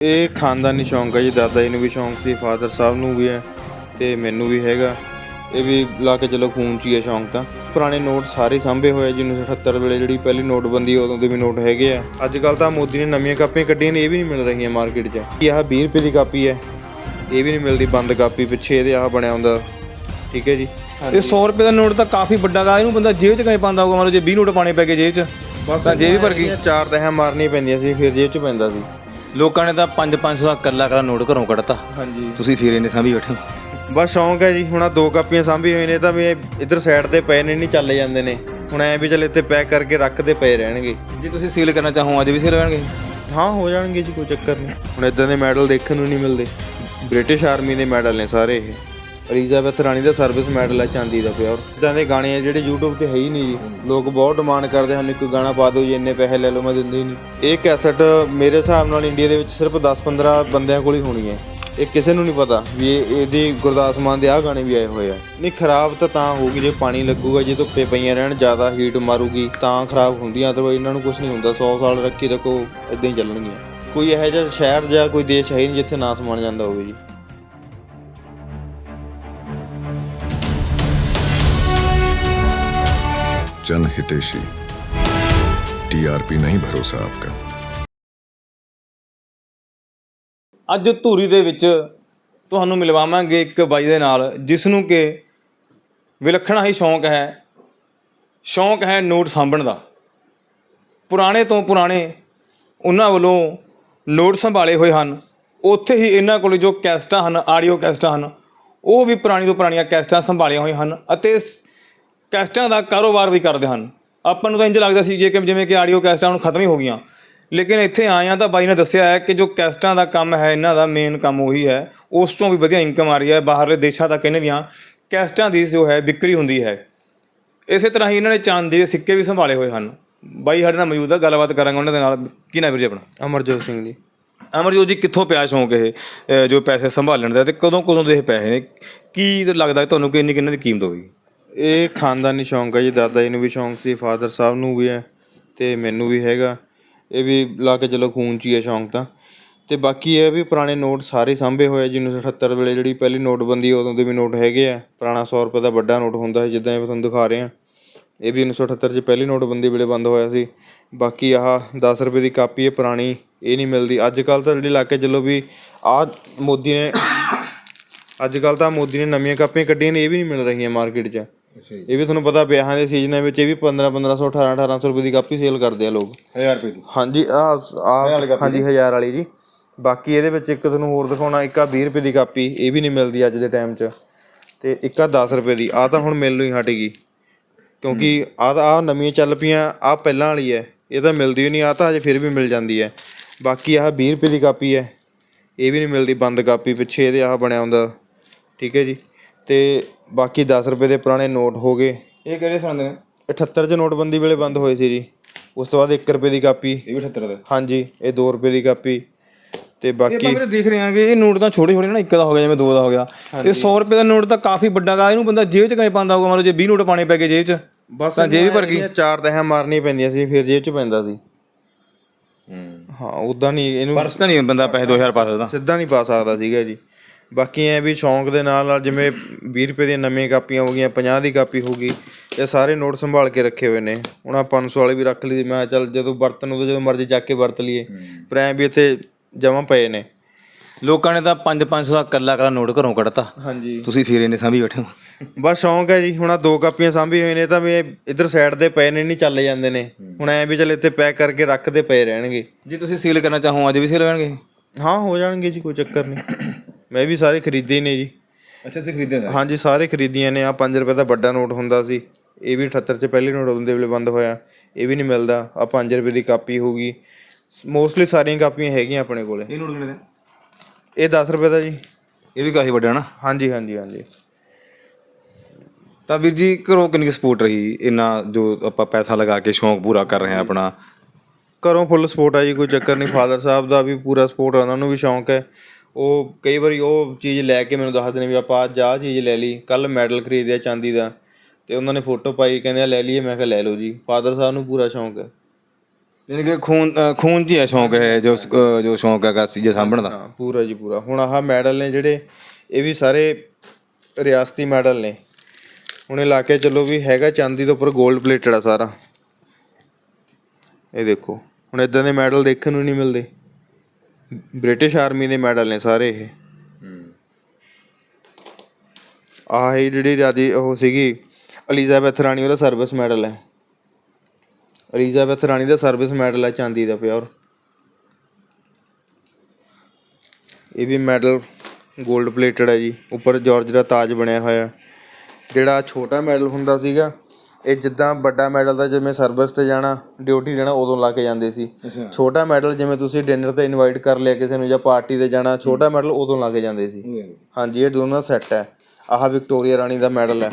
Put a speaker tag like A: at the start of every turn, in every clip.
A: ਇਹ ਖਾਨਦਾਨੀ ਸ਼ੌਂਕ ਹੈ ਜੀ ਦਾਦਾ ਜੀ ਨੂੰ ਵੀ ਸ਼ੌਂਕ ਸੀ ਫਾਦਰ ਸਾਹਿਬ ਨੂੰ ਵੀ ਹੈ ਤੇ ਮੈਨੂੰ ਵੀ ਹੈਗਾ। ਇਹ ਵੀ ਲਾ ਕੇ ਚਲੋ ਖੂਨ ਚ ਹੀ ਹੈ ਸ਼ੌਂਕ ਤਾਂ। ਪੁਰਾਣੇ ਨੋਟ ਸਾਰੇ ਸਾਂਭੇ ਹੋਏ ਜੀ 1978 ਵੇਲੇ ਜਿਹੜੀ ਪਹਿਲੀ ਨੋਟਬੰਦੀ ਉਦੋਂ ਦੇ ਵੀ ਨੋਟ ਹੈਗੇ ਆ। ਅੱਜ ਕੱਲ ਤਾਂ ਮੋਦੀ ਨੇ ਨਵੀਆਂ ਕਾਪੀਆਂ ਕੱਢੀਆਂ ਨੇ ਇਹ ਵੀ ਨਹੀਂ ਮਿਲ ਰਹੀਆਂ ਮਾਰਕੀਟ 'ਚ। ਇਹ ਆਹ 20 ਰੁਪਏ ਦੀ ਕਾਪੀ ਹੈ ਇਹ ਵੀ ਨਹੀਂ ਮਿਲਦੀ ਬੰਦ ਕਾਪੀ ਪਿੱਛੇ ਇਹਦੇ ਆਹ ਬਣਿਆ ਹੁੰਦਾ। ਠੀਕ ਹੈ ਜੀ?
B: ਇਹ 100 ਰੁਪਏ ਦਾ ਨੋਟ ਤਾਂ ਕਾਫੀ ਵੱਡਾ ਗਾ ਇਹਨੂੰ ਬੰਦਾ ਜੇਬ 'ਚ ਕਿਵੇਂ ਪਾਉਂਦਾ ਹੋਊਗਾ? ਮੰਨ ਲਓ ਜੇ 20 ਨੋਟ ਪਾਣੇ ਪੈ ਗਏ ਜੇਬ 'ਚ
A: ਬਸ
B: ਤਾਂ ਜੇਬ ਹੀ ਭਰ ਗਈ।
A: ਚਾਰ ਤਹਾਂ ਮਾਰਨੀਆਂ ਪੈਂਦੀਆਂ ਸੀ ਫਿਰ ਜੇਬ 'ਚ ਪੈਂਦਾ ਸੀ।
B: ਲੋਕਾਂ ਨੇ ਤਾਂ 5-500 ਦਾ ਕੱਲਾ ਕੱਲਾ ਨੋਟ ਘਰੋਂ ਕੱਢਤਾ।
A: ਹਾਂਜੀ।
B: ਤੁਸੀਂ ਫਿਰ ਇਹਨੇ ਸਾਂਭੀ ਬੈਠੇ ਹੋ।
A: ਬਸ ਸ਼ੌਂਕ ਹੈ ਜੀ ਹੁਣ ਆਹ ਦੋ ਕਾਪੀਆਂ ਸਾਂਭੀ ਹੋਈ ਨੇ ਤਾਂ ਵੀ ਇਹ ਇੱਧਰ ਸਾਈਡ ਤੇ ਪਏ ਨੇ ਨਹੀਂ ਚੱਲੇ ਜਾਂਦੇ ਨੇ। ਹੁਣ ਐ ਵੀ ਚੱਲ ਇੱਥੇ ਪੈਕ ਕਰਕੇ ਰੱਖਦੇ ਪਏ ਰਹਿਣਗੇ।
B: ਜੇ ਤੁਸੀਂ ਸੀਲ ਕਰਨਾ ਚਾਹੋ ਅੱਜ ਵੀ ਸੀਲ ਰਹਿਣਗੇ
A: ਹਾਂ ਹੋ ਜਾਣਗੇ ਜੀ ਕੋਈ ਚੱਕਰ ਨਹੀਂ। ਹੁਣ ਇਦਾਂ ਦੇ ਮੈਡਲ ਦੇਖਣ ਨੂੰ ਨਹੀਂ ਮਿਲਦੇ। ਬ੍ਰਿਟਿਸ਼ ਆਰਮੀ ਦੇ ਮੈਡਲ ਨੇ ਸਾਰੇ ਇਹ। ਐਲਿਜ਼ਾਬੈਥ ਰਾਣੀ ਦਾ ਸਰਵਿਸ ਮੈਡਲ ਹੈ ਚਾਂਦੀ ਦਾ ਪਿਓਰ ਇਦਾਂ ਦੇ ਗਾਣੇ ਆ ਜਿਹੜੇ YouTube ਤੇ ਹੈ ਹੀ ਨਹੀਂ ਜੀ। ਲੋਕ ਬਹੁਤ ਡਿਮਾਂਡ ਕਰਦੇ ਹਨ, ਇੱਕ ਗਾਣਾ ਪਾ ਦਿਓ ਜੀ, ਇੰਨੇ ਪੈਸੇ ਲੈ ਲਓ, ਮੈਂ ਦਿੰਦੀ ਹੀ ਨਹੀਂ। ਇਹ ਕੈਸਟ ਮੇਰੇ ਹਿਸਾਬ ਨਾਲ ਇੰਡੀਆ ਦੇ ਵਿੱਚ ਸਿਰਫ 10-15 ਬੰਦਿਆਂ ਕੋਲ ਹੀ ਹੋਣੀ ਹੈ। ਇਹ ਕਿਸੇ ਨੂੰ ਨਹੀਂ ਪਤਾ ਵੀ ਇਹਦੀ ਗੁਰਦਾਸ ਮਾਨ ਦੇ ਆਹ ਗਾਣੇ ਵੀ ਆਏ ਹੋਏ ਆ। ਨਹੀਂ, ਖਰਾਬ ਤਾਂ ਤਾਂ ਹੋਊਗੀ, ਜੇ ਪਾਣੀ ਲੱਗੂਗਾ, ਜੇ ਧੁੱਪੇ ਪਈਆਂ ਰਹਿਣ, ਜ਼ਿਆਦਾ ਹੀਟ ਮਾਰੂਗੀ, ਤਾਂ ਖਰਾਬ ਹੁੰਦੀਆਂ ਅਦਰਵਾਈਜ਼ ਇਹਨਾਂ ਨੂੰ ਕੁਝ ਨਹੀਂ ਹੁੰਦਾ। 100 ਸਾਲ ਰੱਖੀ ਰੱਖੋ ਇਦਾਂ ਹੀ ਚੱਲਣਗੀਆਂ। ਕੋਈ ਇਹੋ ਜਿਹਾ ਸ਼ਹਿਰ ਜਾਂ ਕੋਈ ਦੇਸ਼ ਹੈ ਹੀ ਨਹੀਂ ਜਿੱਥੇ ਨਾ ਸਮਾਨ ਜਾਂਦਾ ਹੋਵੇ ਜੀ।
C: जन हितेशी टीआरपी नहीं भरोसा आपका
B: ਅੱਜ ਧੂਰੀ ਦੇ ਵਿੱਚ ਤੁਹਾਨੂੰ ਮਿਲਵਾਵਾਂਗੇ ਇੱਕ ਬਾਈ ਦੇ ਨਾਲ ਜਿਸ ਨੂੰ ਕਿ ਵਿਲੱਖਣਾ ਹੀ ਸ਼ੌਂਕ ਹੈ ਸ਼ੌਂਕ ਹੈ ਨੋਟ ਸਾਂਭਣ ਦਾ ਪੁਰਾਣੇ ਤੋਂ ਪੁਰਾਣੇ ਉਹਨਾਂ ਵੱਲੋਂ ਨੋਟ ਸੰਭਾਲੇ ਹੋਏ ਹਨ ਉੱਥੇ ਹੀ ਇਹਨਾਂ ਕੋਲ ਜੋ ਕੈਸਟਾਂ ਹਨ ਆਡੀਓ ਕੈਸਟਾਂ ਹਨ ਉਹ ਵੀ ਪੁਰਾਣੀ ਤੋਂ ਪੁਰਾਣੀਆਂ ਕੈਸਟਾਂ ਸੰਭਾਲੀਆਂ ਹੋਈਆਂ ਹਨ ਅਤੇ ਸ- ਕੈਸਟਾਂ ਦਾ ਕਾਰੋਬਾਰ ਵੀ ਕਰਦੇ ਹਨ। ਆਪਾਂ ਨੂੰ ਤਾਂ ਇੰਜ ਲੱਗਦਾ ਸੀ ਜੇ ਕਿ ਜਿਵੇਂ ਕਿ ਆਡੀਓ ਕੈਸਟਾਂ ਹੁਣ ਖਤਮ ਹੀ ਹੋ ਗਈਆਂ। ਲੇਕਿਨ ਇੱਥੇ ਹਾਂ ਤਾਂ ਬਾਈ ਨੇ ਦੱਸਿਆ ਹੈ ਕਿ ਜੋ ਕੈਸਟਾਂ ਦਾ ਕੰਮ ਹੈ ਇਹਨਾਂ ਦਾ ਮੇਨ ਕੰਮ ਉਹੀ ਹੈ। ਉਸ ਤੋਂ ਵੀ ਵਧੀਆ ਇਨਕਮ ਆ ਰਹੀ ਹੈ ਬਾਹਰਲੇ ਦੇਸ਼ਾਂ ਤੱਕ ਇਹਨਾਂ ਦੀਆਂ ਕੈਸਟਾਂ ਦੀ ਜੋ ਹੈ ਵਿਕਰੀ ਹੁੰਦੀ ਹੈ। ਇਸੇ ਤਰ੍ਹਾਂ ਹੀ ਇਹਨਾਂ ਨੇ ਚਾਂਦੀ ਦੇ ਸਿੱਕੇ ਵੀ ਸੰਭਾਲੇ ਹੋਏ ਹਨ। ਬਾਈ ਸਾਡੇ ਨਾਲ ਮੌਜੂਦ ਹੈ ਗੱਲਬਾਤ ਕਰਾਂਗੇ ਉਹਨਾਂ ਦੇ ਨਾਲ। ਕੀ ਨਾਮ ਵੀਰ ਜੀ ਆਪਣਾ?
A: ਅਮਰਜੋਤ ਸਿੰਘ ਜੀ।
B: ਅਮਰਜੋਤ ਜੀ ਕਿੱਥੋਂ ਪਿਆ ਸ਼ੌਂਕ ਇਹ ਜੋ ਪੈਸੇ ਸੰਭਾਲਣ ਦਾ ਤੇ ਕਦੋਂ ਕਦੋਂ ਦੇ ਪੈਸੇ ਨੇ? ਕੀ ਲੱਗਦਾ ਤੁਹਾਨੂੰ ਕਿ ਇੰਨੀ ਕਿੰਨਾਂ ਦੀ ਕੀਮਤ ਹੋਵੇਗੀ?
A: ਇਹ ਖਾਨਦਾਨੀ ਸ਼ੌਂਕ ਹੈ ਜੀ, ਦਾਦਾ ਜੀ ਨੂੰ ਵੀ ਸ਼ੌਂਕ ਸੀ, ਫਾਦਰ ਸਾਹਿਬ ਨੂੰ ਵੀ ਹੈ ਅਤੇ ਮੈਨੂੰ ਵੀ ਹੈਗਾ। ਇਹ ਵੀ ਲਾ ਕੇ ਚਲੋ ਖੂਨ ਚ ਹੀ ਹੈ ਸ਼ੌਂਕ ਤਾਂ। ਅਤੇ ਬਾਕੀ ਇਹ ਵੀ ਪੁਰਾਣੇ ਨੋਟ ਸਾਰੇ ਸਾਂਭੇ ਹੋਏ ਆ ਜੀ 1978 ਵੇਲੇ ਜਿਹੜੀ ਪਹਿਲੀ ਨੋਟਬੰਦੀ ਉਦੋਂ ਦੇ ਵੀ ਨੋਟ ਹੈਗੇ ਆ। ਪੁਰਾਣਾ ਸੌ ਰੁਪਏ ਦਾ ਵੱਡਾ ਨੋਟ ਹੁੰਦਾ ਸੀ, ਜਿੱਦਾਂ ਇਹ ਤੁਹਾਨੂੰ ਦਿਖਾ ਰਹੇ ਆ। ਇਹ ਵੀ 1978 ਚ ਪਹਿਲੀ ਨੋਟਬੰਦੀ ਵੇਲੇ ਬੰਦ ਹੋਇਆ ਸੀ। ਬਾਕੀ ਆਹ ਦਸ ਰੁਪਏ ਦੀ ਕਾਪੀ ਹੈ ਪੁਰਾਣੀ, ਇਹ ਨਹੀਂ ਮਿਲਦੀ। ਅੱਜ ਕੱਲ੍ਹ ਤਾਂ ਜਿਹੜੀ ਲਾ ਕੇ ਚੱਲੋ ਵੀ ਆਹ ਮੋਦੀ ਨੇ ਅੱਜ ਕੱਲ੍ਹ ਤਾਂ ਮੋਦੀ ਨੇ ਨਵੀਆਂ ਕਾਪੀਆਂ ਕੱਢੀਆਂ ਨੇ, ਇਹ ਵੀ ਨਹੀਂ ਮਿਲ ਰਹੀਆਂ ਮਾਰਕੀਟ 'ਚ। ਇਹ ਵੀ ਤੁਹਾਨੂੰ ਪਤਾ ਵਿਆਹਾਂ ਦੇ ਸੀਜ਼ਨਾਂ ਵਿੱਚ ਇਹ ਵੀ 15 1500 18 1800 ਰੁਪਏ ਦੀ ਕਾਪੀ ਸੇਲ ਕਰਦੇ ਆ ਲੋਕ।
B: 1000 ਰੁਪਏ ਦੀ।
A: ਹਾਂਜੀ ਆ ਆ ਹਾਂਜੀ 1000 ਵਾਲੀ ਜੀ। ਬਾਕੀ ਇਹਦੇ ਵਿੱਚ ਇੱਕ ਤੁਹਾਨੂੰ ਹੋਰ ਦਿਖਾਉਣਾ ਇੱਕ ਆ 20 ਰੁਪਏ ਦੀ ਕਾਪੀ ਇਹ ਵੀ ਨਹੀਂ ਮਿਲਦੀ ਅੱਜ ਦੇ ਟਾਈਮ 'ਚ। ਤੇ ਇੱਕ ਆ 10 ਰੁਪਏ ਦੀ ਆ ਤਾਂ ਹੁਣ ਮਿਲਣੋਂ ਹੀ ਹਟ ਗਈ। ਕਿਉਂਕਿ ਆ ਤਾਂ ਆ ਨਵੀਆਂ ਚੱਲ ਪਈਆਂ ਆ ਪਹਿਲਾਂ ਵਾਲੀ ਹੈ। ਇਹ ਤਾਂ ਮਿਲਦੀ ਹੀ ਨਹੀਂ ਆ ਤਾਂ ਹਜੇ ਫਿਰ ਵੀ ਮਿਲ ਜਾਂਦੀ ਹੈ। ਬਾਕੀ ਆਹ 20 ਰੁਪਏ ਦੀ ਕਾਪੀ ਹੈ। ਇਹ ਵੀ ਨਹੀਂ ਮਿਲਦੀ ਬੰਦ ਕਾਪੀ ਪਿੱਛੇ ਇਹਦੇ ਆਹ ਬਣਿਆ ਹੁੰਦਾ। ਠੀਕ ਹੈ ਜੀ। ਤੇ ਬਾਕੀ 10 ਰੁਪਏ ਦੇ ਪੁਰਾਣੇ ਨੋਟ ਹੋ ਗਏ।
B: ਇਹ ਕਿਹੜੇ ਸੁਣਦੇ ਨੇ?
A: 78 ਚ ਨੋਟਬੰਦੀ ਵੇਲੇ ਬੰਦ ਹੋਏ ਸੀ ਜੀ। ਉਸ ਤੋਂ ਬਾਅਦ 1 ਰੁਪਏ ਦੀ ਕਾਪੀ।
B: ਇਹ ਵੀ 78 ਦੇ?
A: ਹਾਂਜੀ ਇਹ 2 ਰੁਪਏ ਦੀ ਕਾਪੀ। ਤੇ
B: ਇਹ
A: ਬਾਕੀ
B: ਆਪਾਂ ਵੀਰੇ ਦੇਖ ਰਹੇ ਹਾਂ ਕਿ ਇਹ ਨੋਟ ਤਾਂ ਛੋਟੇ ਛੋਟੇ ਨਾ ਇੱਕ ਦਾ ਹੋ ਗਿਆ ਜਿਵੇਂ ਦੋ ਦਾ ਹੋ ਗਿਆ। ਇਹ 100 ਰੁਪਏ ਦਾ ਨੋਟ ਤਾਂ ਕਾਫੀ ਵੱਡਾ ਗਾ ਇਹਨੂੰ ਬੰਦਾ ਜੇਬ 'ਚ ਕਿਵੇਂ ਪਾਉਂਦਾ ਹੋਊਗਾ? ਮੰਨ ਲਓ ਜੇ 20 ਨੋਟ ਪਾਣੇ ਪੈ ਗਏ ਜੇਬ 'ਚ
A: ਬਸ
B: ਤਾਂ ਜੇਬ ਹੀ ਭਰ ਗਈ।
A: ਇਹਦੀਆਂ ਚਾਰ ਤਹਾਂ ਮਾਰਨੀਆਂ ਪੈਂਦੀਆਂ ਸੀ ਫਿਰ ਜੇਬ ਚ ਪੈਂਦਾ ਸੀ। ਹਾਂ। ਉਦਾਂ ਨਹੀਂ ਇਹਨੂੰ
B: ਪਰਸ ਤਾਂ ਨਹੀਂ ਬੰਦਾ ਪੈਸੇ 2000 ਪਾ ਸਕਦਾ।
A: ਸਿੱਧਾ ਨਹੀਂ ਪਾ ਸਕਦਾ ਸੀਗਾ ਜੀ। ਬਾਕੀ ਐ ਵੀ ਸ਼ੌਂਕ ਦੇ ਨਾਲ ਨਾਲ ਜਿਵੇਂ 20 ਰੁਪਏ ਦੀਆਂ ਨਵੀਆਂ ਕਾਪੀਆਂ ਹੋ ਗਈਆਂ 50 ਦੀ ਕਾਪੀ ਹੋ ਗਈ ਇਹ ਸਾਰੇ ਨੋਟ ਸੰਭਾਲ ਕੇ ਰੱਖੇ ਹੋਏ ਨੇ। ਹੁਣ ਆ 500 ਵਾਲੇ ਵੀ ਰੱਖ ਲਈ ਮੈਂ ਚੱਲ ਜਦੋਂ ਵਰਤਨ ਉਦੋਂ ਜਦੋਂ ਮਰਜ਼ੀ ਚੱਕ ਕੇ ਵਰਤ ਲਈਏ ਪਰ ਐ ਵੀ ਇੱਥੇ ਜਮਾ ਪਏ ਨੇ।
B: ਲੋਕਾਂ ਨੇ ਤਾਂ 5-500 ਦਾ ਕੱਲਾ ਕੱਲਾ ਨੋਟ ਘਰੋਂ ਕੱਢਤਾ।
A: ਹਾਂਜੀ।
B: ਤੁਸੀਂ ਫਿਰ ਇਹਨੇ ਸਾਂਭੀ ਬੈਠੇ ਹੋ?
A: ਬਸ ਸ਼ੌਂਕ ਹੈ ਜੀ ਹੁਣ ਆ ਦੋ ਕਾਪੀਆਂ ਸਾਂਭੀ ਹੋਈ ਨੇ ਤਾਂ ਵੀ ਇੱਧਰ ਸਾਈਡ ਤੇ ਪਏ ਨੇ ਨਹੀਂ ਚੱਲੇ ਜਾਂਦੇ ਨੇ। ਹੁਣ ਐ ਵੀ ਚੱਲ ਇੱਥੇ ਪੈਕ ਕਰਕੇ ਰੱਖਦੇ ਪਏ ਰਹਿਣਗੇ।
B: ਜੇ ਤੁਸੀਂ ਸੀਲ ਕਰਨਾ ਚਾਹੋ ਅੱਜ ਵੀ ਸੀਲ ਰਹਿਣਗੇ
A: ਹਾਂ ਹੋ ਜਾਣਗੇ ਜੀ ਕੋਈ ਚੱਕਰ ਨਹੀਂ। ਮੈਂ ਵੀ ਸਾਰੇ ਖਰੀਦੇ ਹੀ ਨੇ ਜੀ।
B: ਅੱਛਾ ਤੁਸੀਂ ਖਰੀਦੇ
A: ਹਾਂਜੀ ਸਾਰੇ ਖਰੀਦੀਆਂ ਨੇ। ਆ 5 ਰੁਪਏ ਦਾ ਵੱਡਾ ਨੋਟ ਹੁੰਦਾ ਸੀ। ਇਹ ਵੀ 78 ਚ ਪਹਿਲੀ ਨੋਟ ਹੁੰਦੇ ਵੇਲੇ ਬੰਦ ਹੋਇਆ। ਇਹ ਵੀ ਨਹੀਂ ਮਿਲਦਾ। ਆ 5 ਰੁਪਏ ਦੀ ਕਾਪੀ ਹੋਊਗੀ ਮੋਸਟਲੀ ਸਾਰੀਆਂ ਕਾਪੀਆਂ ਹੈਗੀਆਂ ਆਪਣੇ ਕੋਲੇ।
B: ਇਹ ਨੋਟ ਕਿੰਨੇ ਦੇ
A: ਇਹ 10 ਰੁਪਏ ਦਾ ਜੀ।
B: ਇਹ ਵੀ ਕਾਫੀ ਵੱਡਾ ਨਾ?
A: ਹਾਂਜੀ ਹਾਂਜੀ ਹਾਂਜੀ।
B: ਤਾਂ ਵੀਰ ਜੀ ਘਰੋਂ ਕਿੰਨੀ ਸਪੋਰਟ ਰਹੀ? ਇੰਨਾ ਜੋ ਆਪਾਂ ਪੈਸਾ ਲਗਾ ਕੇ ਸ਼ੌਂਕ ਪੂਰਾ ਕਰ ਰਹੇ ਹਾਂ ਆਪਣਾ।
A: ਘਰੋਂ ਫੁੱਲ ਸਪੋਰਟ ਹੈ ਜੀ ਕੋਈ ਚੱਕਰ ਨਹੀਂ। ਫਾਦਰ ਸਾਹਿਬ ਦਾ ਵੀ ਪੂਰਾ ਸਪੋਰਟ ਹੈ ਉਹਨਾਂ ਨੂੰ ਵੀ ਸ਼ੌਂਕ ਹੈ। ਉਹ ਕਈ ਵਾਰੀ ਉਹ ਚੀਜ਼ ਲੈ ਕੇ ਮੈਨੂੰ ਦੱਸਦੇ ਨੇ ਵੀ ਆਪਾਂ ਅੱਜ ਆਹ ਚੀਜ਼ ਲੈ ਲਈ ਕੱਲ ਮੈਡਲ ਖਰੀਦਿਆ ਚਾਂਦੀ ਦਾ। ਤੇ ਉਹਨਾਂ ਨੇ ਫੋਟੋ ਪਾਈ ਕਹਿੰਦੇ ਆ ਲੈ ਲਈਏ ਮੈਂ ਕਿਹਾ ਲੈ ਲਓ ਜੀ। ਫਾਦਰ ਸਾਹਿਬ ਨੂੰ ਪੂਰਾ ਸ਼ੌਂਕ ਹੈ।
B: ਯਾਨੀ ਕਿ ਖੂਨ ਅ, ਖੂਨ 'ਚ ਹੀ ਹੈ ਸ਼ੌਂਕ ਹੈ ਜੋ ਅ, ਜੋ ਸ਼ੌਂਕ ਹੈਗਾ ਚੀਜ਼ਾਂ ਸਾਂਭਣ ਦਾ।
A: ਹਾਂ ਪੂਰਾ ਜੀ ਪੂਰਾ। ਹੁਣ ਆਹ ਮੈਡਲ ਨੇ ਜਿਹੜੇ ਇਹ ਵੀ ਸਾਰੇ ਰਿਆਸਤੀ ਮੈਡਲ ਨੇ। ਹੁਣ ਇਹ ਲਾ ਕੇ ਚੱਲੋ ਵੀ ਹੈਗਾ ਚਾਂਦੀ ਦੇ ਉੱਪਰ 골ਡ ਪਲੇਟਡ ਆ ਸਾਰਾ। ਇਹ ਦੇਖੋ ਹੁਣ ਇਦਾਂ ਦੇ ਮੈਡਲ ਦੇਖਣ ਨੂੰ ਨਹੀਂ ਮਿਲਦੇ। ਬ੍ਰਿਟਿਸ਼ ਆਰਮੀ ਦੇ ਮੈਡਲ ਨੇ ਸਾਰੇ ਇਹ। ਆਹ ਇਹ ਜਿਹੜੀ ਰਾਜੀ ਉਹ ਸੀਗੀ ਐਲਿਜ਼ਾਬੈਥ ਰਾਣੀ ਉਹਦਾ ਸਰਵਿਸ ਮੈਡਲ ਹੈ। ਐਲਿਜ਼ਾਬੈਥ ਰਾਣੀ ਦਾ ਸਰਵਿਸ ਮੈਡਲ ਹੈ ਚਾਂਦੀ ਦਾ ਪਿਓਰ। ਇਹ ਵੀ ਮੈਡਲ 골ਡ ਪਲੇਟਡ ਹੈ ਜੀ। ਉੱਪਰ ਜਾਰਜ ਦਾ ਤਾਜ ਬਣਿਆ ਹੋਇਆ। ਜਿਹੜਾ ਛੋਟਾ ਮੈਡਲ ਹੁੰਦਾ ਸੀਗਾ ਇਹ ਜਿੱਦਾਂ ਵੱਡਾ ਮੈਡਲ ਦਾ ਜਿਵੇਂ ਸਰਵਿਸ ਤੇ ਜਾਣਾ ਡਿਊਟੀ ਦੇਣਾ ਉਦੋਂ ਲਾ ਕੇ ਜਾਂਦੇ ਸੀ। ਛੋਟਾ ਮੈਡਲ ਜਿਵੇਂ ਤੁਸੀਂ ਡਿਨਰ ਤੇ ਇਨਵਾਈਟ ਕਰ ਲਿਆ ਕਿਸੇ ਨੂੰ ਜਾਂ ਪਾਰਟੀ ਤੇ ਜਾਣਾ ਛੋਟਾ ਮੈਡਲ ਉਦੋਂ ਲਾ ਕੇ ਜਾਂਦੇ ਸੀ। ਹਾਂਜੀ ਇਹ ਦੋਨੋਂ ਸੈੱਟ ਹੈ। ਆਹ ਵਿਕਟੋਰੀਆ ਰਾਣੀ ਦਾ ਮੈਡਲ ਹੈ।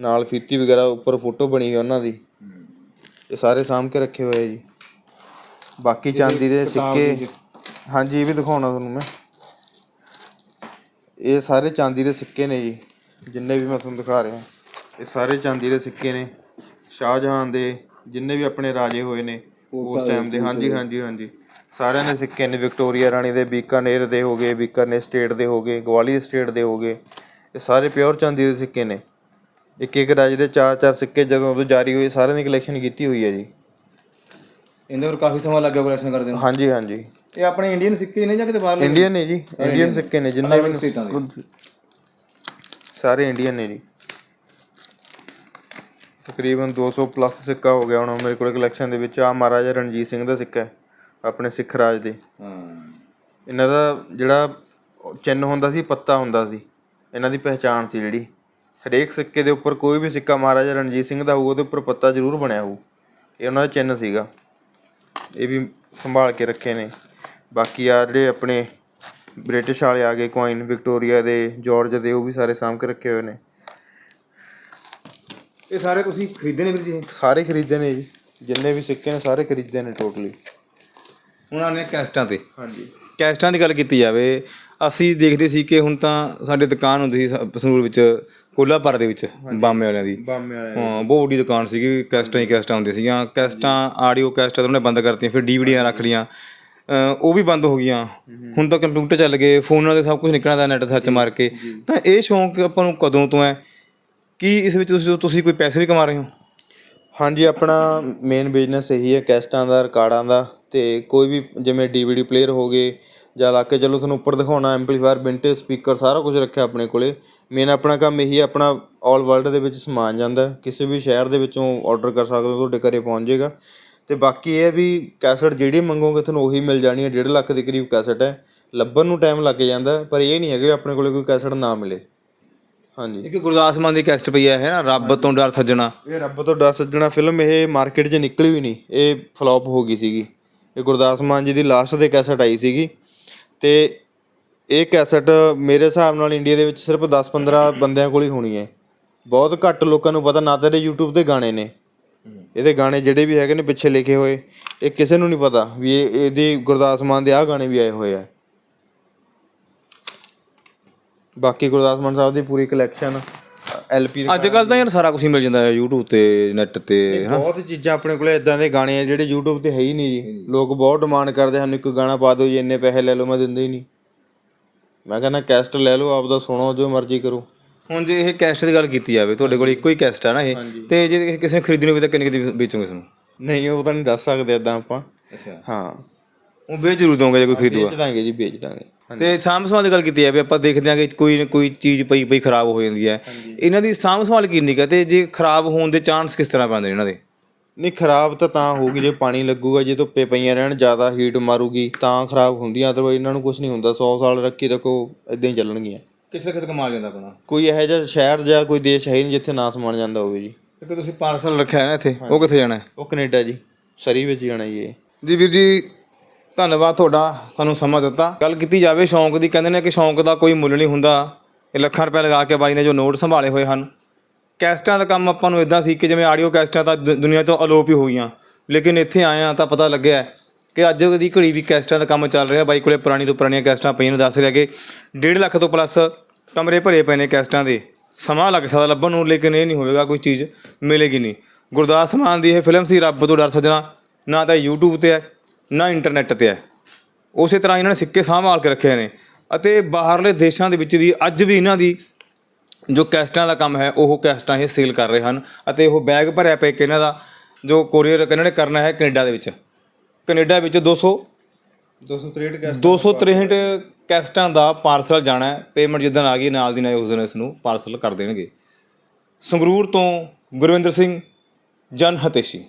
A: ਨਾਲ ਫੀਤੀ ਵਗੈਰਾ ਉੱਪਰ ਫੋਟੋ ਬਣੀ ਹੋਈ ਉਹਨਾਂ ਦੀ। ਇਹ ਸਾਰੇ ਸਾਂਭ ਕੇ ਰੱਖੇ ਹੋਏ ਆ ਜੀ। ਬਾਕੀ ਚਾਂਦੀ ਦੇ ਸਿੱਕੇ ਹਾਂਜੀ ਇਹ ਵੀ ਦਿਖਾਉਣਾ ਤੁਹਾਨੂੰ ਮੈਂ। ਇਹ ਸਾਰੇ ਚਾਂਦੀ ਦੇ ਸਿੱਕੇ ਨੇ ਜੀ ਜਿੰਨੇ ਵੀ ਮੈਂ ਤੁਹਾਨੂੰ ਦਿਖਾ ਰਿਹਾ। ਇਹ ਸਾਰੇ ਚਾਂਦੀ ਦੇ ਸਿੱਕੇ ਨੇ ਸ਼ਾਹਜਹਾਨ ਦੇ ਜਿੰਨੇ ਵੀ ਆਪਣੇ ਰਾਜੇ ਹੋਏ ਨੇ ਉਸ ਟਾਈਮ ਦੇ ਹਾਂਜੀ ਹਾਂਜੀ ਹਾਂਜੀ। ਸਾਰਿਆਂ ਦੇ ਸਿੱਕੇ ਨੇ ਵਿਕਟੋਰੀਆ ਰਾਣੀ ਦੇ ਬੀਕਾਨੇਰ ਦੇ ਹੋ ਗਏ ਬੀਕਾਨੇਰ ਸਟੇਟ ਦੇ ਹੋ ਗਏ ਗਵਾਲੀਅਰ ਸਟੇਟ ਦੇ ਹੋ ਗਏ। ਇਹ ਸਾਰੇ ਪਿਓਰ ਚਾਂਦੀ ਦੇ ਸਿੱਕੇ ਨੇ। ਇੱਕ ਇੱਕ ਰਾਜੇ ਦੇ ਚਾਰ ਚਾਰ ਸਿੱਕੇ ਜਦੋਂ ਤੋਂ ਜਾਰੀ ਹੋਏ ਸਾਰਿਆਂ ਦੀ ਕਲੈਕਸ਼ਨ ਕੀਤੀ ਹੋਈ ਹੈ ਜੀ।
B: ਇਹਦੇ ਪਰ ਕਾਫੀ ਸਮਾਂ ਲੱਗਿਆ ਕਲੈਕਸ਼ਨ ਕਰਦੇ ਨੂੰ।
A: ਹਾਂਜੀ ਹਾਂਜੀ।
B: ਇਹ ਆਪਣੇ ਇੰਡੀਅਨ ਸਿੱਕੇ ਨੇ ਜਾਂ ਕਿਤੇ ਬਾਹਰ
A: ਇੰਡੀਅਨ ਨੇ ਜੀ ਇੰਡੀਅਨ ਸਿੱਕੇ ਨੇ ਜਿੰਨੇ ਵੀ। ਸਾਰੇ ਇੰਡੀਅਨ ਨੇ ਜੀ। ਤਕਰੀਬਨ 200 ਪਲੱਸ ਸਿੱਕਾ ਹੋ ਗਿਆ ਹੁਣ ਮੇਰੇ ਕੋਲ ਕਲੈਕਸ਼ਨ ਦੇ ਵਿੱਚ। ਆ ਮਹਾਰਾਜਾ ਰਣਜੀਤ ਸਿੰਘ ਦਾ ਸਿੱਕਾ ਹੈ ਆਪਣੇ ਸਿੱਖ ਰਾਜ ਦੇ।
B: ਹਾਂ।
A: ਇਹਨਾਂ ਦਾ ਜਿਹੜਾ ਚਿੰਨ੍ਹ ਹੁੰਦਾ ਸੀ ਪੱਤਾ ਹੁੰਦਾ ਸੀ ਇਹਨਾਂ ਦੀ ਪਹਿਚਾਣ ਸੀ ਜਿਹੜੀ। ਹਰੇਕ ਸਿੱਕੇ ਦੇ ਉੱਪਰ ਕੋਈ ਵੀ ਸਿੱਕਾ ਮਹਾਰਾਜਾ ਰਣਜੀਤ ਸਿੰਘ ਦਾ ਹੋਊ ਉਹਦੇ ਉੱਪਰ ਪੱਤਾ ਜ਼ਰੂਰ ਬਣਿਆ ਹੋਊ। ਇਹ ਉਹਨਾਂ ਦਾ ਚਿੰਨ੍ਹ ਸੀਗਾ। ਇਹ ਵੀ ਸੰਭਾਲ ਕੇ ਰੱਖੇ ਨੇ। ਬਾਕੀ ਆ ਜਿਹੜੇ ਆਪਣੇ ਬ੍ਰਿਟਿਸ਼ ਵਾਲੇ ਆ ਗਏ ਕੁਆਇਨ ਵਿਕਟੋਰੀਆ ਦੇ ਜਾਰਜ ਦੇ ਉਹ ਵੀ ਸਾਰੇ ਸਾਂਭ ਕੇ ਰੱਖੇ ਹੋਏ ਨੇ।
B: ਇਹ ਸਾਰੇ ਤੁਸੀਂ ਖਰੀਦੇ ਨੇ ਵੀਰ ਜੀ ਇਹ?
A: ਸਾਰੇ ਖਰੀਦੇ ਨੇ ਜੀ। ਜਿੰਨੇ ਵੀ ਸਿੱਕੇ ਨੇ ਸਾਰੇ ਖਰੀਦੇ ਨੇ ਟੋਟਲੀ
B: ਹੁਣ ਆਨੇ ਕੈਸਟਾਂ ਤੇ?
A: ਹਾਂਜੀ।
B: ਕੈਸਟਾਂ ਦੀ ਗੱਲ ਕੀਤੀ ਜਾਵੇ ਅਸੀਂ ਦੇਖਦੇ ਸੀ ਕਿ ਹੁਣ ਤਾਂ ਸਾਡੇ ਦੁਕਾਨ ਹੁੰਦੀ ਸੀ ਸ- ਸੰਗਰੂਰ ਵਿੱਚ ਕੋਲਾਪੁਰ ਦੇ ਵਿੱਚ ਬਾਮੇ ਵਾਲਿਆਂ ਦੀ।
A: ਬਾਮੇ ਵਾਲੇ
B: ਹਾਂ ਬਹੁਤ ਵੱਡੀ ਦੁਕਾਨ ਸੀਗੀ ਕੈਸਟਾਂ ਹੀ ਕੈਸਟਾਂ ਹੁੰਦੀਆਂ ਸੀਗੀਆਂ। ਕੈਸਟਾਂ ਆਡੀਓ ਕੈਸਟਾਂ ਤਾਂ ਉਹਨੇ ਬੰਦ ਕਰਤੀਆਂ ਫਿਰ ਡੀਵੀਡੀਆਂ ਰੱਖ ਲੀਆਂ ਅ, ਉਹ ਵੀ ਬੰਦ ਹੋ ਗਈਆਂ। ਹੁਣ ਤਾਂ ਕੰਪਿਊਟਰ ਚੱਲ ਗਏ ਫੋਨਾਂ ਤੇ ਸਭ ਕੁਝ ਨਿਕਲਣਾ ਦਾ ਨੈਟ ਸਰਚ ਮਾਰ ਕੇ। ਤਾਂ ਇਹ ਸ਼ੌਂਕ ਆਪਾਂ ਨੂੰ ਕਦੋਂ ਤੋਂ ਹੈ? ਕੀ ਇਸ ਵਿੱਚ ਤੁਸੀਂ ਤੁਸੀਂ ਕੋਈ ਪੈਸੇ ਵੀ ਕਮਾ ਰਹੇ ਹੋ?
A: ਹਾਂਜੀ, ਆਪਣਾ ਮੇਨ ਬਿਜ਼ਨਸ ਇਹੀ ਹੈ, ਕੈਸਟਾਂ ਦਾ, ਰਿਕਾਰਡਾਂ ਦਾ ਅਤੇ ਕੋਈ ਵੀ ਜਿਵੇਂ ਡੀਵੀਡੀ ਪਲੇਅਰ ਹੋ ਗਏ ਜਾਂ ਲਾ ਕੇ ਚਲੋ ਤੁਹਾਨੂੰ ਉੱਪਰ ਦਿਖਾਉਣਾ ਐਂਪਲੀਫਾਇਰ ਵਿੰਟੇਜ ਸਪੀਕਰ ਸਾਰਾ ਕੁਝ ਰੱਖਿਆ ਆਪਣੇ ਕੋਲੇ। ਮੇਨ ਆਪਣਾ ਕੰਮ ਇਹੀ ਹੈ, ਆਪਣਾ ਆਲ ਵਰਲਡ ਦੇ ਵਿੱਚ ਸਮਾਨ ਜਾਂਦਾ ਕਿਸੇ ਵੀ ਸ਼ਹਿਰ ਦੇ ਵਿੱਚੋਂ ਆਰਡਰ ਕਰ ਸਕਦੇ ਹੋ, ਤੁਹਾਡੇ ਘਰੇ ਪਹੁੰਚ ਜਾਏਗਾ। ਅਤੇ ਬਾਕੀ ਇਹ ਹੈ ਵੀ ਕੈਸਟ ਜਿਹੜੀ ਮੰਗੋਗੇ, ਤੁਹਾਨੂੰ ਉਹੀ ਮਿਲ ਜਾਣੀ ਹੈ, ਡੇਢ ਲੱਖ ਦੇ ਕਰੀਬ ਕੈਸਟ ਹੈ। ਲੱਭਣ ਨੂੰ ਟਾਈਮ ਲੱਗ ਜਾਂਦਾ ਪਰ ਇਹ ਨਹੀਂ ਹੈਗਾ ਵੀ ਆਪਣੇ ਕੋਲੇ ਕੋਈ ਕੈਸਟ ਨਾ ਮਿਲੇ। ਹਾਂਜੀ।
B: ਇੱਕ ਗੁਰਦਾਸ ਮਾਨ ਦੀ ਕੈਸਟ ਪਈ ਹੈ ਹੈ ਨਾ? ਰੱਬ ਤੋਂ ਡਰ ਸੱਜਣਾ।
A: ਇਹ ਰੱਬ ਤੋਂ ਡਰ ਸੱਜਣਾ ਫਿਲਮ ਇਹ ਮਾਰਕੀਟ 'ਚ ਨਿਕਲੀ ਵੀ ਨਹੀਂ। ਇਹ ਫਲॉप ਹੋ ਗਈ ਸੀਗੀ। ਇਹ ਗੁਰਦਾਸ ਮਾਨ ਜੀ ਦੀ ਲਾਸਟ ਦੇ ਕੈਸਟ ਆਈ ਸੀਗੀ। ਤੇ ਇਹ ਕੈਸਟ ਮੇਰੇ ਹਿਸਾਬ ਨਾਲ ਇੰਡੀਆ ਦੇ ਵਿੱਚ ਸਿਰਫ 10-15 ਬੰਦਿਆਂ ਕੋਲ ਹੀ ਹੋਣੀ ਹੈ। ਬਹੁਤ ਘੱਟ ਲੋਕਾਂ ਨੂੰ ਪਤਾ ਨਾ ਤਾਂ ਇਹਦੇ YouTube ਤੇ ਗਾਣੇ ਨੇ। ਇਹਦੇ ਗਾਣੇ ਜਿਹੜੇ ਵੀ ਹੈਗੇ ਨੇ ਪਿੱਛੇ ਲਿਖੇ ਹੋਏ ਇਹ ਕਿਸੇ ਨੂੰ ਨਹੀਂ ਪਤਾ ਵੀ ਇਹ ਇਹਦੀ ਗੁਰਦਾਸ ਮਾਨ ਦੇ ਆਹ ਗਾਣੇ ਵੀ ਆਏ ਹੋਏ ਆ। ਬਾਕੀ ਗੁਰਦਾਸ ਮਾਨ ਸਾਹਿਬ ਦੀ ਪੂਰੀ ਕਲੈਕਸ਼ਨ ਐਲਪੀ
B: ਅੱਜ ਕੱਲ ਤਾਂ ਯਾਰ ਸਾਰਾ ਕੁਝ ਹੀ ਮਿਲ ਜਾਂਦਾ ਹੈ YouTube ਤੇ ਨੈਟ ਤੇ ਹਾਂ
A: ਬਹੁਤ ਚੀਜ਼ਾਂ ਆਪਣੇ ਕੋਲੇ ਇਦਾਂ ਦੇ ਗਾਣੇ ਆ ਜਿਹੜੇ YouTube ਤੇ ਹੈ ਹੀ ਨਹੀਂ ਜੀ। ਲੋਕ ਬਹੁਤ ਡਿਮਾਂਡ ਕਰਦੇ ਹਨ ਇੱਕ ਗਾਣਾ ਪਾ ਦਿਓ ਜੀ ਇੰਨੇ ਪੈਸੇ ਲੈ ਲਓ ਮੈਂ ਦਿੰਦਾ ਹੀ ਨਹੀਂ। ਮੈਂ ਕਹਿੰਦਾ ਕੈਸਟ ਲੈ ਲਓ ਆਪਦਾ ਸੁਣੋ ਜੋ ਮਰਜ਼ੀ ਕਰੋ।
B: ਹੁਣ ਜੇ ਇਹ ਕੈਸਟ ਦੀ ਗੱਲ ਕੀਤੀ ਜਾਵੇ ਤੁਹਾਡੇ ਕੋਲ ਇੱਕੋ ਹੀ ਕੈਸਟ ਹੈ ਨਾ ਇਹ। ਤੇ ਜੇ ਕਿਸੇ ਨੇ ਖਰੀਦਣੀ ਹੋਵੇ ਤਾਂ ਕਿੰਨੇ ਕਿੰਨੇ ਵੇਚੋਗੇ ਇਸ ਨੂੰ
A: ਨਹੀਂ ਉਹ ਤਾਂ ਨਹੀਂ ਦੱਸ ਸਕਦੇ ਇਦਾਂ ਆਪਾਂ।
B: ਅੱਛਾ।
A: ਹਾਂ।
B: ਉਹ ਵੇਚ ਜ਼ਰੂਰ ਦੋਗੇ ਜੇ ਕੋਈ ਖਰੀਦੂਗਾ।
A: ਵੇਚ ਦਾਂਗੇ ਜੀ ਵੇਚ ਦਾਂਗੇ। ਹਾਂਜੀ।
B: ਤੇ ਸਾਂਭ ਸੰਭਾਲ ਦੀ ਗੱਲ ਕੀਤੀ ਜਾਵੇ ਆਪਾਂ ਦੇਖਦੇ ਹਾਂ ਕਿ ਕੋਈ ਕੋਈ ਚੀਜ਼ ਪਈ ਪਈ ਖਰਾਬ ਹੋ ਜਾਂਦੀ ਹੈ। ਇਹਨਾਂ ਦੀ ਸਾਂਭ ਸੰਭਾਲ ਕਿੰਨੀ ਕੁ ਹੈ ਤੇ ਜੇ ਖਰਾਬ ਹੋਣ ਦੇ ਚਾਂਸ ਕਿਸ ਤਰ੍ਹਾਂ ਬਣਦੇ ਨੇ ਇਹਨਾਂ ਦੇ?
A: ਨਹੀਂ ਖਰਾਬ ਤਾਂ ਤਾਂ ਹੋਊਗੀ ਜੇ ਪਾਣੀ ਲੱਗੂਗਾ ਜੇ ਧੁੱਪੇ ਪਈਆਂ ਰਹਿਣ ਜ਼ਿਆਦਾ ਹੀਟ ਮਾਰੂਗੀ ਤਾਂ ਖਰਾਬ ਹੁੰਦੀਆਂ ਅਦਰਵਾਈਜ਼ ਇਹਨਾਂ ਨੂੰ ਕੁਝ ਨਹੀਂ ਹੁੰਦਾ। 100 ਸਾਲ ਰੱਖੀ ਰੱਖੋ ਇਦਾਂ ਹੀ ਚੱਲਣਗੀਆਂ।
B: ਕਿਸੇ ਕਿਤੇ ਕਮਾਲ ਜਾਂਦਾ ਆਪਣਾ।
A: ਕੋਈ ਇਹੋ ਜਿਹਾ ਸ਼ਹਿਰ ਜਾਂ ਕੋਈ ਦੇਸ਼ ਹੈ ਹੀ ਨਹੀਂ ਜਿੱਥੇ ਨਾ ਸਮਾਨ ਜਾਂਦਾ ਹੋਵੇ ਜੀ।
B: ਇੱਕ ਤੁਸੀਂ ਪਾਰਸਲ ਰੱਖਿਆ ਹੈ ਨਾ ਇੱਥੇ ਉਹ ਕਿੱਥੇ ਜਾਣਾ ਹੈ?
A: ਉਹ ਕੈਨੇਡਾ ਜੀ ਸਰੀ ਵਿੱਚ ਜਾਣਾ ਜੀ ਇਹ।
B: ਜੀ ਵੀਰ ਜੀ ਧੰਨਵਾਦ ਤੁਹਾਡਾ ਸਾਨੂੰ ਸਮਾਂ ਦਿੱਤਾ। ਗੱਲ ਕੀਤੀ ਜਾਵੇ ਸ਼ੌਂਕ ਦੀ, ਕਹਿੰਦੇ ਨੇ ਕਿ ਸ਼ੌਂਕ ਦਾ ਕੋਈ ਮੁੱਲ ਨਹੀਂ ਹੁੰਦਾ। ਇਹ ਲੱਖਾਂ ਰੁਪਏ ਲਗਾ ਕੇ ਬਾਈ ਨੇ ਜੋ ਨੋਟ ਸੰਭਾਲੇ ਹੋਏ ਹਨ। ਕੈਸਟਾਂ ਦਾ ਕੰਮ ਆਪਾਂ ਨੂੰ ਇਦਾਂ ਸੀ ਕਿ ਜਿਵੇਂ ਆਡੀਓ ਕੈਸਟਾਂ ਤਾਂ ਦੁ- ਦੁਨੀਆ ਤੋਂ ਅਲੋਪ ਹੀ ਹੋ ਗਈਆਂ ਲੇਕਿਨ ਇੱਥੇ ਆਇਆ ਤਾਂ ਪਤਾ ਲੱਗਿਆ ਕਿ ਅੱਜ ਦੀ ਘੜੀ ਵੀ ਕੈਸਟਾਂ ਦਾ ਕੰਮ ਚੱਲ ਰਿਹਾ। ਬਾਈ ਕੋਲੇ ਪੁਰਾਣੀ ਤੋਂ ਪੁਰਾਣੀਆਂ ਕੈਸਟਾਂ ਪਈਆਂ ਨੇ, ਦੱਸ ਰਿਹਾ ਕਿ 1.5 ਲੱਖ ਤੋਂ ਪਲੱਸ ਕਮਰੇ ਭਰੇ ਪਏ ਨੇ ਕੈਸਟਾਂ ਦੇ। ਸਮਾਂ ਲੱਗ ਸਕਦਾ ਲੱਭਣ ਨੂੰ, ਲੇਕਿਨ ਇਹ ਨਹੀਂ ਹੋਵੇਗਾ, ਕੋਈ ਚੀਜ਼ ਮਿਲੇਗੀ ਨਹੀਂ। ਗੁਰਦਾਸ ਮਾਨ ਦੀ ਇਹ ਫਿਲਮ ਸੀ, ਰੱਬ ਤੋਂ ਡਰ ਸੱਜਣਾ। ਨਾ ਤਾਂ YouTube ਤੇ ਹੈ ਨਾ ਇੰਟਰਨੈਟ ਤੇ ਹੈ। ਉਸੇ ਤਰ੍ਹਾਂ ਇਹਨਾਂ ਨੇ ਸਿੱਕੇ ਸੰਭਾਲ ਕੇ ਰੱਖੇ ਨੇ। ਅਤੇ ਬਾਹਰਲੇ ਦੇਸ਼ਾਂ ਦੇ ਵਿੱਚ ਵੀ ਅੱਜ ਵੀ ਇਹਨਾਂ ਦੀ ਜੋ ਕੈਸਟਾਂ ਦਾ ਕੰਮ ਹੈ ਉਹ ਕੈਸਟਾਂ ਇਹ ਸੇਲ ਕਰ ਰਹੇ ਹਨ। ਅਤੇ ਉਹ ਬੈਗ ਭਰਿਆ ਪਿਆ ਇਹਨਾਂ ਦਾ ਜੋ ਕੋਰੀਅਰ ਇਹਨਾਂ ਨੇ ਕਰਨਾ ਹੈ ਕੈਨੇਡਾ ਦੇ ਵਿੱਚ। ਕੈਨੇਡਾ ਵਿੱਚ 200
A: 263 ਕੈਸਟ
B: 263 ਕੈਸਟਾਂ ਦਾ ਪਾਰਸਲ ਜਾਣਾ ਹੈ। ਪੇਮੈਂਟ ਜਿੱਦਣ ਆ ਗਈ ਨਾਲ ਦੀ ਨਾਲ ਉਸ ਦਿਨ ਇਸ ਨੂੰ ਪਾਰਸਲ ਕਰ ਦੇਣਗੇ। ਸੰਗਰੂਰ ਤੋਂ ਗੁਰਵਿੰਦਰ ਸਿੰਘ ਜਨ ਹਤੇਸ਼ੀ।